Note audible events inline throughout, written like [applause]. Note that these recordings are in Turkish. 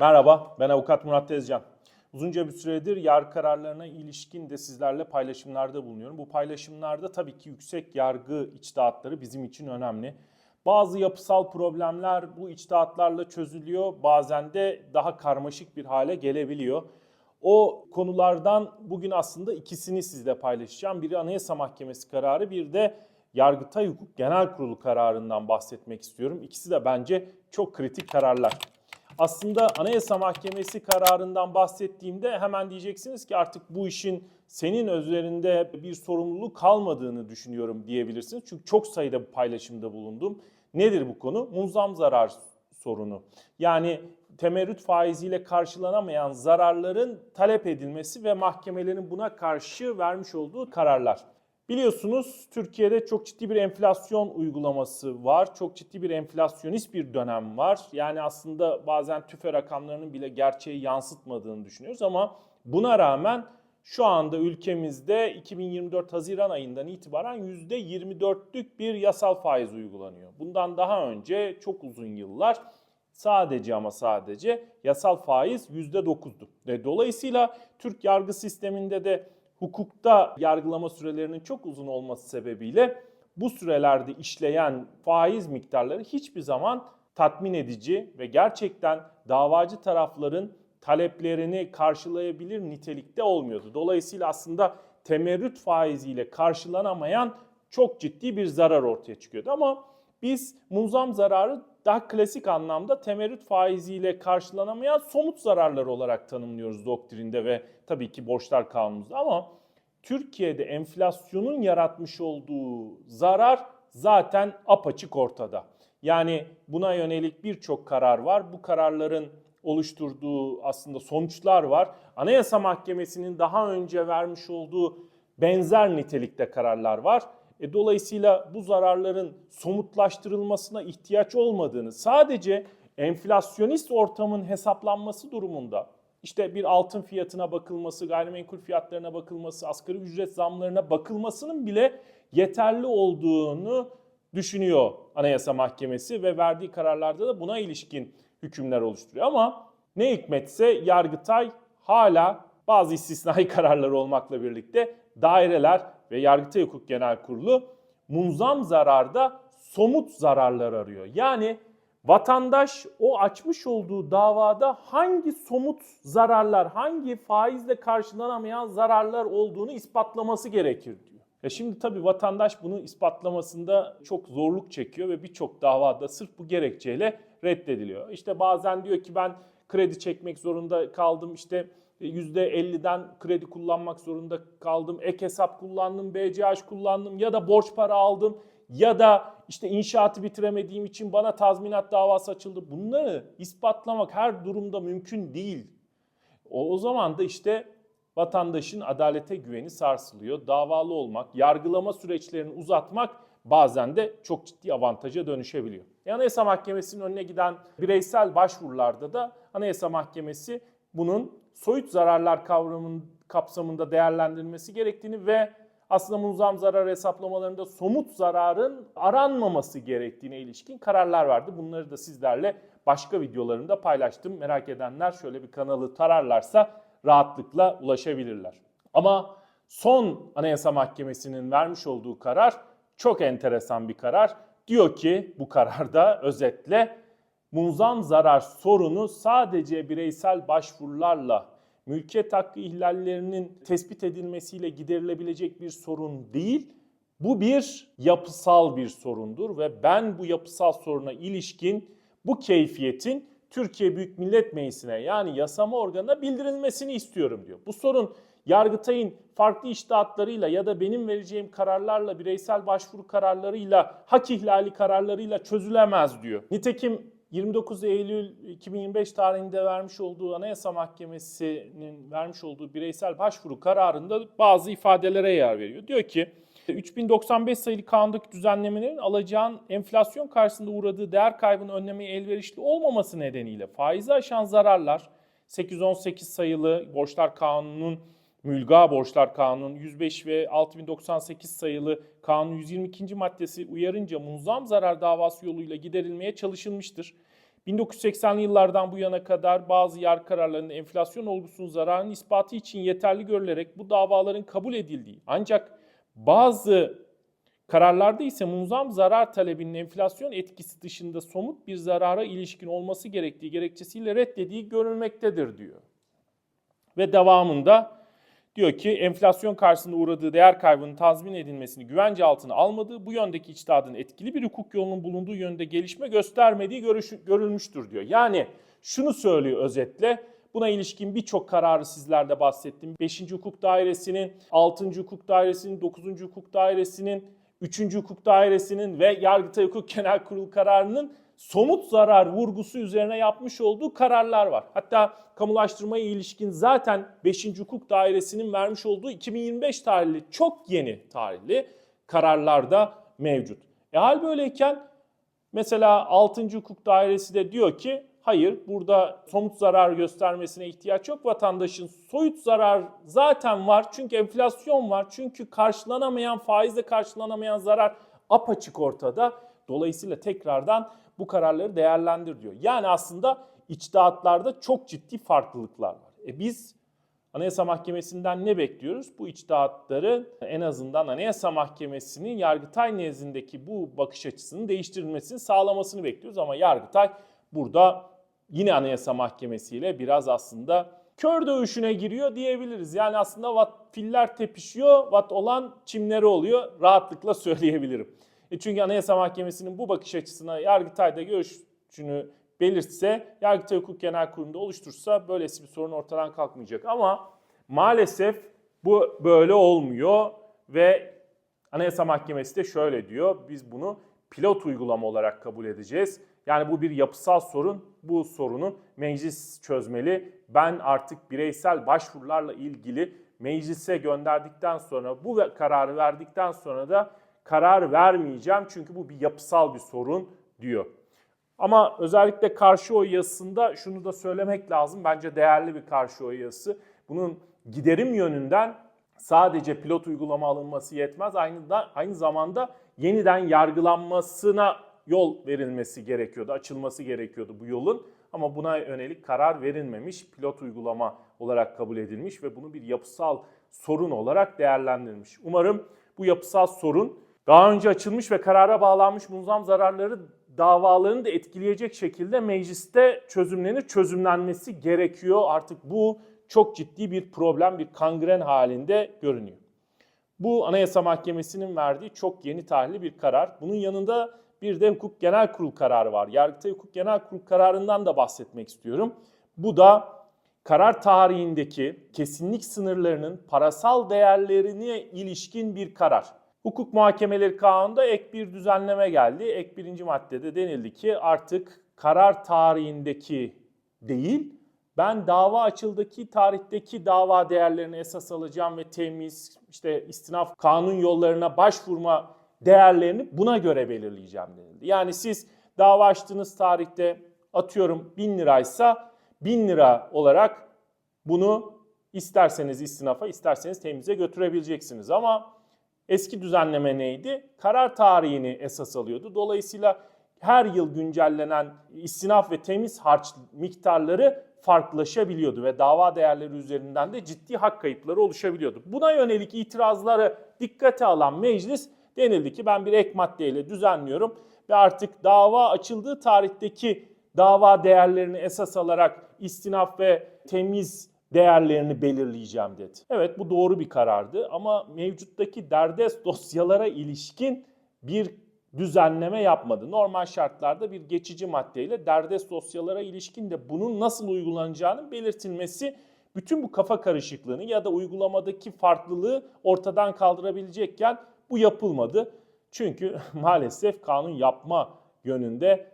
Merhaba, ben avukat Murat Tezcan. Uzunca bir süredir yargı kararlarına ilişkin de sizlerle paylaşımlarda bulunuyorum. Bu paylaşımlarda tabii ki yüksek yargı içtihatları bizim için önemli. Bazı yapısal problemler bu içtihatlarla çözülüyor, bazen de daha karmaşık bir hale gelebiliyor. O konulardan bugün aslında ikisini sizle paylaşacağım. Biri Anayasa Mahkemesi kararı, bir de Yargıtay Hukuk Genel Kurulu kararından bahsetmek istiyorum. İkisi de bence çok kritik kararlar. Aslında Anayasa Mahkemesi kararından bahsettiğimde hemen diyeceksiniz ki artık bu işin senin üzerinde bir sorumluluk kalmadığını düşünüyorum diyebilirsiniz. Çünkü çok sayıda paylaşımda bulundum. Nedir bu konu? Munzam zarar sorunu. Yani temerrüt faiziyle karşılanamayan zararların talep edilmesi ve mahkemelerin buna karşı vermiş olduğu kararlar. Biliyorsunuz Türkiye'de çok ciddi bir enflasyon uygulaması var. Çok ciddi bir enflasyonist bir dönem var. Yani aslında bazen tüfe rakamlarının bile gerçeği yansıtmadığını düşünüyoruz ama buna rağmen şu anda ülkemizde 2024 Haziran ayından itibaren %24'lük bir yasal faiz uygulanıyor. Bundan daha önce çok uzun yıllar sadece ama sadece yasal faiz %9'du. Ve dolayısıyla Türk yargı sisteminde de hukukta yargılama sürelerinin çok uzun olması sebebiyle bu sürelerde işleyen faiz miktarları hiçbir zaman tatmin edici ve gerçekten davacı tarafların taleplerini karşılayabilir nitelikte olmuyordu. Dolayısıyla aslında temerrüt faiziyle karşılanamayan çok ciddi bir zarar ortaya çıkıyordu. Ama biz munzam zararı daha klasik anlamda temerrüt faiziyle karşılanamayan somut zararlar olarak tanımlıyoruz doktrinde ve tabii ki borçlar kanunumuzda. Ama Türkiye'de enflasyonun yaratmış olduğu zarar zaten apaçık ortada. Yani buna yönelik birçok karar var. Bu kararların oluşturduğu aslında sonuçlar var. Anayasa Mahkemesi'nin daha önce vermiş olduğu benzer nitelikte kararlar var. E, dolayısıyla bu zararların somutlaştırılmasına ihtiyaç olmadığını, sadece enflasyonist ortamın hesaplanması durumunda işte bir altın fiyatına bakılması, gayrimenkul fiyatlarına bakılması, asgari ücret zamlarına bakılmasının bile yeterli olduğunu düşünüyor Anayasa Mahkemesi ve verdiği kararlarda da buna ilişkin hükümler oluşturuyor. Ama ne hikmetse Yargıtay hala bazı istisnai [laughs] kararlar olmakla birlikte daireler ve Yargıtay Hukuk Genel Kurulu munzam zararda somut zararlar arıyor. Yani vatandaş o açmış olduğu davada hangi somut zararlar, hangi faizle karşılanamayan zararlar olduğunu ispatlaması gerekir diyor. E şimdi tabii vatandaş bunu ispatlamasında çok zorluk çekiyor ve birçok davada sırf bu gerekçeyle reddediliyor. İşte bazen diyor ki ben kredi çekmek zorunda kaldım işte %50'den kredi kullanmak zorunda kaldım. Ek hesap kullandım, BCH kullandım ya da borç para aldım ya da işte inşaatı bitiremediğim için bana tazminat davası açıldı. Bunları ispatlamak her durumda mümkün değil. O, o zaman da işte vatandaşın adalete güveni sarsılıyor. Davalı olmak, yargılama süreçlerini uzatmak bazen de çok ciddi avantaja dönüşebiliyor. E, Anayasa Mahkemesi'nin önüne giden bireysel başvurularda da Anayasa Mahkemesi bunun soyut zararlar kavramının kapsamında değerlendirilmesi gerektiğini ve aslında munzam zarar hesaplamalarında somut zararın aranmaması gerektiğine ilişkin kararlar verdi. Bunları da sizlerle başka videolarımda paylaştım. Merak edenler şöyle bir kanalı tararlarsa rahatlıkla ulaşabilirler. Ama son Anayasa Mahkemesi'nin vermiş olduğu karar çok enteresan bir karar. Diyor ki bu kararda özetle munzam zarar sorunu sadece bireysel başvurularla mülkiyet hakkı ihlallerinin tespit edilmesiyle giderilebilecek bir sorun değil. Bu bir yapısal bir sorundur ve ben bu yapısal soruna ilişkin bu keyfiyetin Türkiye Büyük Millet Meclisi'ne yani yasama organına bildirilmesini istiyorum diyor. Bu sorun Yargıtay'ın farklı iştahatlarıyla ya da benim vereceğim kararlarla, bireysel başvuru kararlarıyla, hak ihlali kararlarıyla çözülemez diyor. Nitekim 29 Eylül 2025 tarihinde vermiş olduğu Anayasa Mahkemesi'nin vermiş olduğu bireysel başvuru kararında bazı ifadelere yer veriyor. Diyor ki 3095 sayılı kanundaki düzenlemelerin alacağın enflasyon karşısında uğradığı değer kaybını önlemeye elverişli olmaması nedeniyle faizi aşan zararlar 818 sayılı borçlar kanunun Mülga Borçlar Kanunu 105 ve 6098 sayılı Kanun 122. maddesi uyarınca munzam zarar davası yoluyla giderilmeye çalışılmıştır. 1980'li yıllardan bu yana kadar bazı yargı kararlarında enflasyon olgusunun zararının ispatı için yeterli görülerek bu davaların kabul edildiği ancak bazı kararlarda ise muzam zarar talebinin enflasyon etkisi dışında somut bir zarara ilişkin olması gerektiği gerekçesiyle reddediği görülmektedir diyor. Ve devamında diyor ki enflasyon karşısında uğradığı değer kaybının tazmin edilmesini güvence altına almadığı, bu yöndeki içtihadın etkili bir hukuk yolunun bulunduğu yönde gelişme göstermediği görüş, görülmüştür diyor. Yani şunu söylüyor özetle, buna ilişkin birçok kararı sizlerle bahsettim. 5. Hukuk Dairesi'nin, 6. Hukuk Dairesi'nin, 9. Hukuk Dairesi'nin, 3. Hukuk Dairesi'nin ve Yargıtay Hukuk Genel Kurulu kararının somut zarar vurgusu üzerine yapmış olduğu kararlar var. Hatta kamulaştırmaya ilişkin zaten 5. Hukuk Dairesi'nin vermiş olduğu 2025 tarihli çok yeni tarihli kararlar da mevcut. E hal böyleyken mesela 6. Hukuk Dairesi de diyor ki hayır burada somut zarar göstermesine ihtiyaç yok. Vatandaşın soyut zarar zaten var çünkü enflasyon var. Çünkü karşılanamayan faizle karşılanamayan zarar apaçık ortada. Dolayısıyla tekrardan bu kararları değerlendir diyor. Yani aslında içtihatlarda çok ciddi farklılıklar var. E biz Anayasa Mahkemesi'nden ne bekliyoruz? Bu içtihatları en azından Anayasa Mahkemesi'nin Yargıtay nezdindeki bu bakış açısının değiştirilmesini sağlamasını bekliyoruz. Ama Yargıtay burada yine Anayasa Mahkemesi ile biraz aslında kör dövüşüne giriyor diyebiliriz. Yani aslında vat, filler tepişiyor, vat olan çimleri oluyor rahatlıkla söyleyebilirim. E çünkü Anayasa Mahkemesi'nin bu bakış açısına Yargıtay'da görüşünü belirtse, Yargıtay Hukuk Genel Kurulu'nda oluştursa böylesi bir sorun ortadan kalkmayacak. Ama maalesef bu böyle olmuyor ve Anayasa Mahkemesi de şöyle diyor, biz bunu pilot uygulama olarak kabul edeceğiz. Yani bu bir yapısal sorun, bu sorunu meclis çözmeli. Ben artık bireysel başvurularla ilgili meclise gönderdikten sonra, bu kararı verdikten sonra da karar vermeyeceğim çünkü bu bir yapısal bir sorun diyor. Ama özellikle karşı oy yazısında şunu da söylemek lazım. Bence değerli bir karşı oy yazısı. Bunun giderim yönünden sadece pilot uygulama alınması yetmez. Aynı, da, aynı zamanda yeniden yargılanmasına yol verilmesi gerekiyordu, açılması gerekiyordu bu yolun. Ama buna yönelik karar verilmemiş, pilot uygulama olarak kabul edilmiş ve bunu bir yapısal sorun olarak değerlendirilmiş. Umarım bu yapısal sorun daha önce açılmış ve karara bağlanmış munzam zararları davalarını da etkileyecek şekilde mecliste çözümlenir, çözümlenmesi gerekiyor. Artık bu çok ciddi bir problem, bir kangren halinde görünüyor. Bu Anayasa Mahkemesi'nin verdiği çok yeni tarihli bir karar. Bunun yanında bir de Hukuk Genel Kurulu kararı var. Yargıtay Hukuk Genel Kurulu kararından da bahsetmek istiyorum. Bu da karar tarihindeki kesinlik sınırlarının parasal değerlerine ilişkin bir karar. Hukuk Muhakemeleri Kanunu'nda ek bir düzenleme geldi. Ek birinci maddede denildi ki artık karar tarihindeki değil, ben dava açıldaki tarihteki dava değerlerini esas alacağım ve temiz, işte istinaf kanun yollarına başvurma değerlerini buna göre belirleyeceğim denildi. Yani siz dava açtığınız tarihte atıyorum 1000 liraysa 1000 lira olarak bunu isterseniz istinafa isterseniz temize götürebileceksiniz ama Eski düzenleme neydi? Karar tarihini esas alıyordu. Dolayısıyla her yıl güncellenen istinaf ve temiz harç miktarları farklılaşabiliyordu ve dava değerleri üzerinden de ciddi hak kayıpları oluşabiliyordu. Buna yönelik itirazları dikkate alan meclis denildi ki ben bir ek maddeyle düzenliyorum ve artık dava açıldığı tarihteki dava değerlerini esas alarak istinaf ve temiz değerlerini belirleyeceğim dedi. Evet bu doğru bir karardı ama mevcuttaki derdest [laughs] dosyalara ilişkin bir düzenleme yapmadı. Normal şartlarda bir geçici maddeyle derdest dosyalara ilişkin de bunun nasıl uygulanacağının belirtilmesi bütün bu kafa karışıklığını ya da uygulamadaki farklılığı ortadan kaldırabilecekken bu yapılmadı. Çünkü [laughs] maalesef kanun yapma yönünde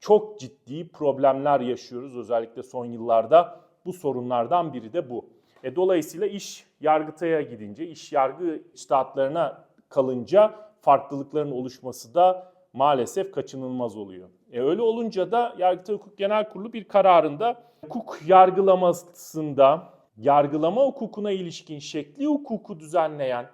çok ciddi problemler yaşıyoruz özellikle son yıllarda. Bu sorunlardan biri de bu. E, dolayısıyla iş yargıtaya gidince, iş yargı içtihatlarına kalınca farklılıkların oluşması da maalesef kaçınılmaz oluyor. E, öyle olunca da Yargıtay Hukuk Genel Kurulu bir kararında hukuk yargılamasında yargılama hukukuna ilişkin şekli hukuku düzenleyen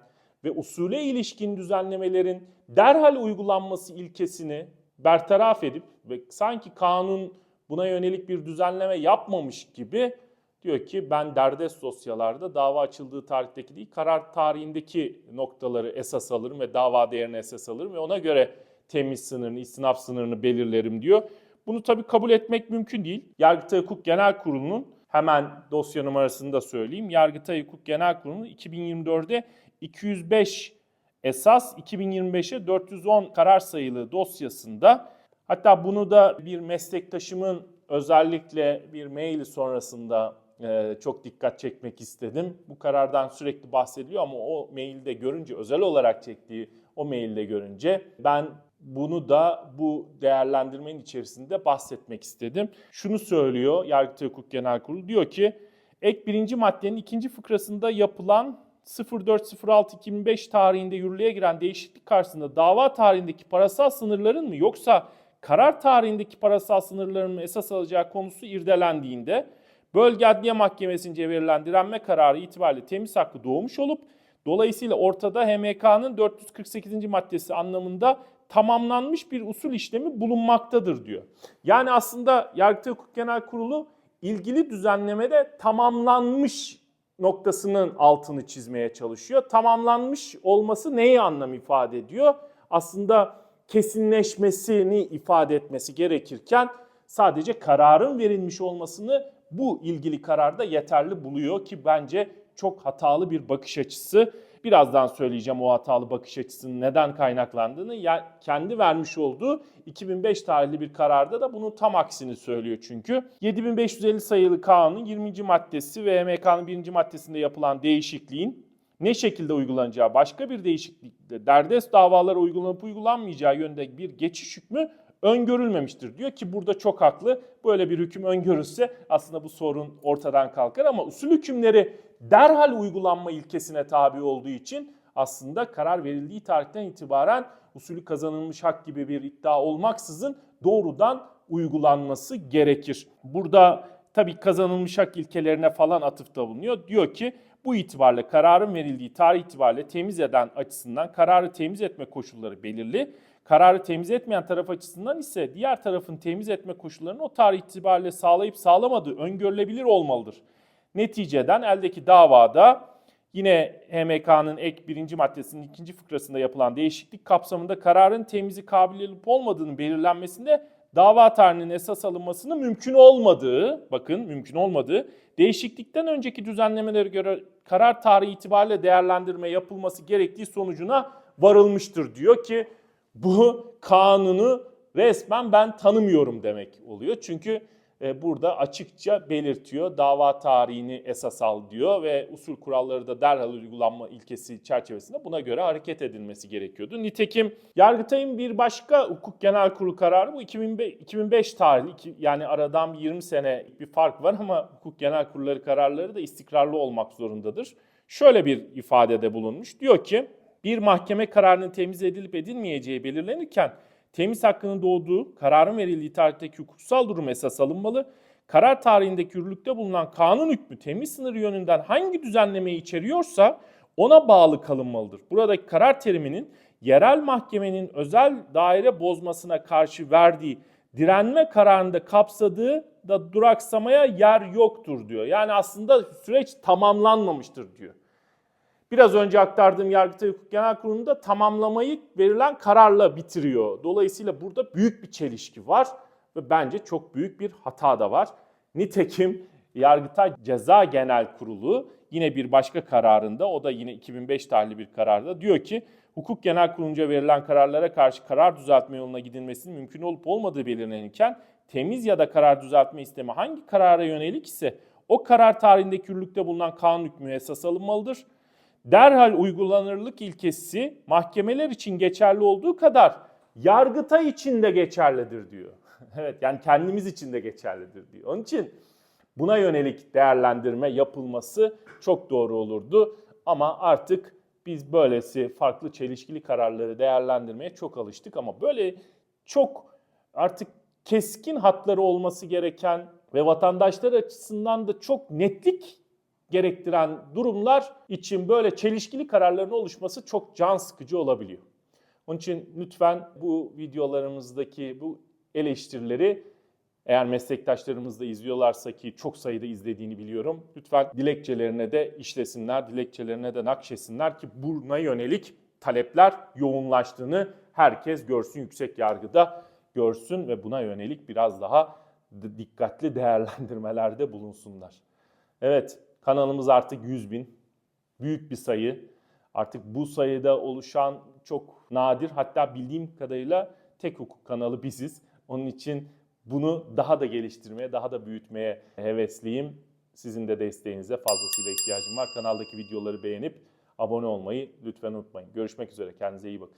ve usule ilişkin düzenlemelerin derhal uygulanması ilkesini bertaraf edip ve sanki kanun buna yönelik bir düzenleme yapmamış gibi diyor ki ben derdest dosyalarda dava açıldığı tarihteki değil karar tarihindeki noktaları esas alırım ve dava değerini esas alırım ve ona göre temiz sınırını, istinaf sınırını belirlerim diyor. Bunu tabii kabul etmek mümkün değil. Yargıtay Hukuk Genel Kurulu'nun hemen dosya numarasını da söyleyeyim. Yargıtay Hukuk Genel Kurulu'nun 2024'de 205 esas 2025'e 410 karar sayılı dosyasında hatta bunu da bir meslektaşımın özellikle bir maili sonrasında e, çok dikkat çekmek istedim. Bu karardan sürekli bahsediliyor ama o mailde görünce özel olarak çektiği o mailde görünce ben bunu da bu değerlendirmenin içerisinde bahsetmek istedim. Şunu söylüyor Yargıtay Hukuk Genel Kurulu diyor ki ek birinci maddenin ikinci fıkrasında yapılan 04.06.2005 tarihinde yürürlüğe giren değişiklik karşısında dava tarihindeki parasal sınırların mı yoksa karar tarihindeki parasal sınırların esas alacağı konusu irdelendiğinde bölge adliye mahkemesince verilen direnme kararı itibariyle temiz hakkı doğmuş olup dolayısıyla ortada HMK'nın 448. maddesi anlamında tamamlanmış bir usul işlemi bulunmaktadır diyor. Yani aslında Yargıtay Hukuk Genel Kurulu ilgili düzenlemede tamamlanmış noktasının altını çizmeye çalışıyor. Tamamlanmış olması neyi anlam ifade ediyor? Aslında kesinleşmesini ifade etmesi gerekirken sadece kararın verilmiş olmasını bu ilgili kararda yeterli buluyor ki bence çok hatalı bir bakış açısı. Birazdan söyleyeceğim o hatalı bakış açısının neden kaynaklandığını. Yani kendi vermiş olduğu 2005 tarihli bir kararda da bunun tam aksini söylüyor çünkü. 7550 sayılı kanunun 20. maddesi ve MK'nın 1. maddesinde yapılan değişikliğin ne şekilde uygulanacağı başka bir değişiklikle derdest davalara uygulanıp uygulanmayacağı yönde bir geçiş hükmü öngörülmemiştir diyor ki burada çok haklı. Böyle bir hüküm öngörülse aslında bu sorun ortadan kalkar ama usul hükümleri derhal uygulanma ilkesine tabi olduğu için aslında karar verildiği tarihten itibaren usulü kazanılmış hak gibi bir iddia olmaksızın doğrudan uygulanması gerekir. Burada tabii kazanılmış hak ilkelerine falan atıfta bulunuyor. Diyor ki bu itibarla kararın verildiği tarih itibariyle temiz eden açısından kararı temiz etme koşulları belirli. Kararı temiz etmeyen taraf açısından ise diğer tarafın temiz etme koşullarını o tarih itibariyle sağlayıp sağlamadığı öngörülebilir olmalıdır. Neticeden eldeki davada yine HMK'nın ek birinci maddesinin ikinci fıkrasında yapılan değişiklik kapsamında kararın temizi kabil olup olmadığını belirlenmesinde dava tarihinin esas alınmasının mümkün olmadığı, bakın mümkün olmadığı, değişiklikten önceki düzenlemelere göre karar tarihi itibariyle değerlendirme yapılması gerektiği sonucuna varılmıştır diyor ki bu kanunu resmen ben tanımıyorum demek oluyor. Çünkü burada açıkça belirtiyor dava tarihini esas al diyor ve usul kuralları da derhal uygulanma ilkesi çerçevesinde buna göre hareket edilmesi gerekiyordu. Nitekim Yargıtay'ın bir başka hukuk genel kurulu kararı bu 2005, 2005 tarihli yani aradan bir 20 sene bir fark var ama hukuk genel kurulları kararları da istikrarlı olmak zorundadır. Şöyle bir ifadede bulunmuş. Diyor ki bir mahkeme kararının temiz edilip edilmeyeceği belirlenirken temiz hakkının doğduğu, kararın verildiği tarihteki hukuksal durum esas alınmalı. Karar tarihindeki yürürlükte bulunan kanun hükmü temiz sınırı yönünden hangi düzenlemeyi içeriyorsa ona bağlı kalınmalıdır. Buradaki karar teriminin yerel mahkemenin özel daire bozmasına karşı verdiği direnme kararında kapsadığı da duraksamaya yer yoktur diyor. Yani aslında süreç tamamlanmamıştır diyor. Biraz önce aktardığım Yargıtay Hukuk Genel Kurulu'nda tamamlamayı verilen kararla bitiriyor. Dolayısıyla burada büyük bir çelişki var ve bence çok büyük bir hata da var. Nitekim Yargıtay Ceza Genel Kurulu yine bir başka kararında, o da yine 2005 tarihli bir kararda diyor ki hukuk genel kurulunca verilen kararlara karşı karar düzeltme yoluna gidilmesinin mümkün olup olmadığı belirlenirken temiz ya da karar düzeltme istemi hangi karara yönelik ise o karar tarihindeki yürürlükte bulunan kanun hükmü esas alınmalıdır derhal uygulanırlık ilkesi mahkemeler için geçerli olduğu kadar yargıtay için de geçerlidir diyor. [laughs] evet yani kendimiz için de geçerlidir diyor. Onun için buna yönelik değerlendirme yapılması çok doğru olurdu. Ama artık biz böylesi farklı çelişkili kararları değerlendirmeye çok alıştık ama böyle çok artık keskin hatları olması gereken ve vatandaşlar açısından da çok netlik gerektiren durumlar için böyle çelişkili kararların oluşması çok can sıkıcı olabiliyor. Onun için lütfen bu videolarımızdaki bu eleştirileri Eğer meslektaşlarımız da izliyorlarsa ki çok sayıda izlediğini biliyorum. Lütfen dilekçelerine de işlesinler, dilekçelerine de nakşesinler ki buna yönelik talepler yoğunlaştığını herkes görsün, yüksek yargıda görsün ve buna yönelik biraz daha dikkatli değerlendirmelerde bulunsunlar. Evet, kanalımız artık 100 bin. Büyük bir sayı. Artık bu sayıda oluşan çok nadir. Hatta bildiğim kadarıyla tek hukuk kanalı biziz. Onun için bunu daha da geliştirmeye, daha da büyütmeye hevesliyim. Sizin de desteğinize fazlasıyla ihtiyacım var. Kanaldaki videoları beğenip abone olmayı lütfen unutmayın. Görüşmek üzere. Kendinize iyi bakın.